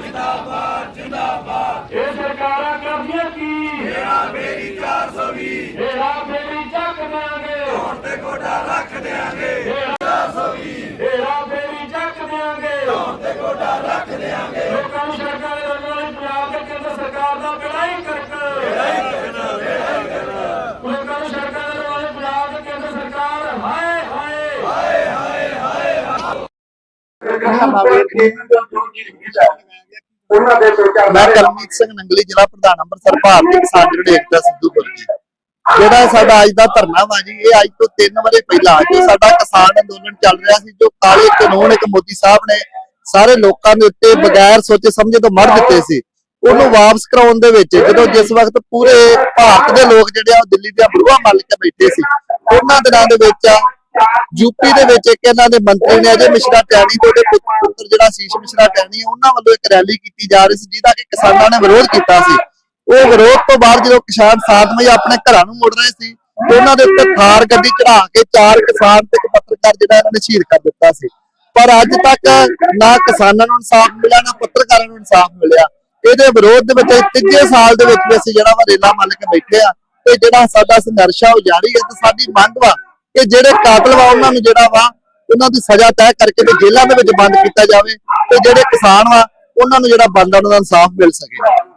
Kitab ਉਹਨਾਂ ਦੇ ਮੈਂ ਕਰਮਜੀਤ ਸਿੰਘ ਨੰਗਲੀ ਜ਼ਿਲ੍ਹਾ ਪ੍ਰਧਾਨ ਅੰਮ੍ਰਿਤਸਰ ਭਾਰਤੀ ਕਿਸਾਨ ਜਿਹੜੇ ਏਕਤਾ ਸਿੱਧੂਪੁਰ ਜੀ ਜਿਹੜਾ ਸਾਡਾ ਅੱਜ ਦਾ ਧਰਨਾ ਵਾ ਜੀ ਇਹ ਅੱਜ ਤੋਂ 3 ਵਰੇ ਪਹਿਲਾਂ ਜੋ ਸਾਡਾ ਕਿਸਾਨ ਅੰਦੋਲਨ ਚੱਲ ਰਿਹਾ ਸੀ ਜੋ ਕਾਲੇ ਕਾਨੂੰਨ ਇੱਕ ਮੋਦੀ ਸਾਹਿਬ ਨੇ ਸਾਰੇ ਲੋਕਾਂ ਦੇ ਉੱਤੇ ਬਗੈਰ ਸੋਚੇ ਸਮਝੇ ਤੋਂ ਮੜ ਦਿੱਤੇ ਸੀ ਉਹਨੂੰ ਵਾਪਸ ਕਰਾਉਣ ਦੇ ਵਿੱਚ ਜਦੋਂ ਜਿਸ ਵਕਤ ਪੂਰੇ ਭਾਰਤ ਦੇ ਲੋਕ ਜਿਹੜੇ ਆ ਉਹ ਦਿੱਲੀ ਦੀਆਂ ਬਰੂਹਾਂ ਮੱਲ ਕੇ ਬੈਠੇ ਸੀ ਉਹਨਾਂ ਦਿਨਾਂ ਦੇ ਵਿੱਚ ਯੂਪੀ ਦੇ ਵਿੱਚ ਇੱਕ ਇਹਨਾਂ ਦੇ ਮੰਤਰੀ ਨੇ ਅਜੇ ਮਿਸ਼ਰਾ ਟੈਣੀ ਤੇ ਉਹਦੇ ਪੁੱਤਰ ਜਿਹੜਾ ਸੀਸ਼ ਮਿਸ਼ਰਾ ਟੈਣੀ, ਉਹਨਾਂ ਵੱਲੋਂ ਇੱਕ ਰੈਲੀ ਕੀਤੀ ਜਾ ਰਹੀ ਸੀ, ਜਿਹਦਾ ਕਿ ਕਿਸਾਨਾਂ ਨੇ ਵਿਰੋਧ ਕੀਤਾ ਸੀ। ਉਹ ਵਿਰੋਧ ਤੋਂ ਬਾਅਦ ਜਦੋਂ ਕਿਸਾਨ ਸ਼ਾਂਤਮਈ ਆਪਣੇ ਘਰਾਂ ਨੂੰ ਮੁੜ ਰਹੇ ਸੀ ਉਹਨਾਂ ਦੇ ਉੱਤੇ ਥਾਰ ਗੱਡੀ ਚੜਾ ਕੇ ਚਾਰ ਕਿਸਾਨ ਤੇ ਇੱਕ ਪੱਤਰਕਾਰ ਜਿਹੜਾ ਇਹਨਾਂ ਨੇ ਸ਼ਹੀਦ ਕਰ ਦਿੱਤਾ ਸੀ। ਪਰ ਅੱਜ ਤੱਕ ਨਾ ਕਿਸਾਨਾਂ ਨੂੰ ਇਨਸਾਫ ਮਿਲਿਆ, ਨਾ ਪੱਤਰਕਾਰਾਂ ਨੂੰ ਇਨਸਾਫ ਮਿਲਿਆ। ਇਹਦੇ ਵਿਰੋਧ ਦੇ ਵਿੱਚ ਤੀਜੇ ਸਾਲ ਦੇ ਵਿੱਚ ਵੀ ਅਸੀਂ ਜਿਹੜਾ ਵਾ ਰੇਲਾ ਮੰਨ ਕੇ ਬੈਠੇ ਆ, ਤੇ ਜਿਹੜਾ ਸਾਡਾ ਸੰਘਰਸ਼ ਆ ਉਹ ਜਾਰੀ ਹੈ ਤੇ ਸਾਡੀ ਮੰਗ ਵਾ ਕਿ ਜਿਹੜੇ ਕਾਤਲ ਵਾ, ਉਹਨਾਂ ਨੂੰ ਜਿਹੜਾ ਵਾ, ਉਹਨਾਂ ਦੀ ਸਜ਼ਾ ਤੈਅ ਕਰਕੇ ਤੇ ਜੇਲ੍ਹਾਂ ਦੇ ਵਿੱਚ ਬੰਦ ਕੀਤਾ ਜਾਵੇ ਤੇ ਜਿਹੜੇ ਕਿਸਾਨ ਵਾ, ਉਹਨਾਂ ਨੂੰ ਜਿਹੜਾ ਬੰਦਾ ਉਹਨਾਂ ਦਾ ਇਨਸਾਫ ਮਿਲ ਸਕੇ।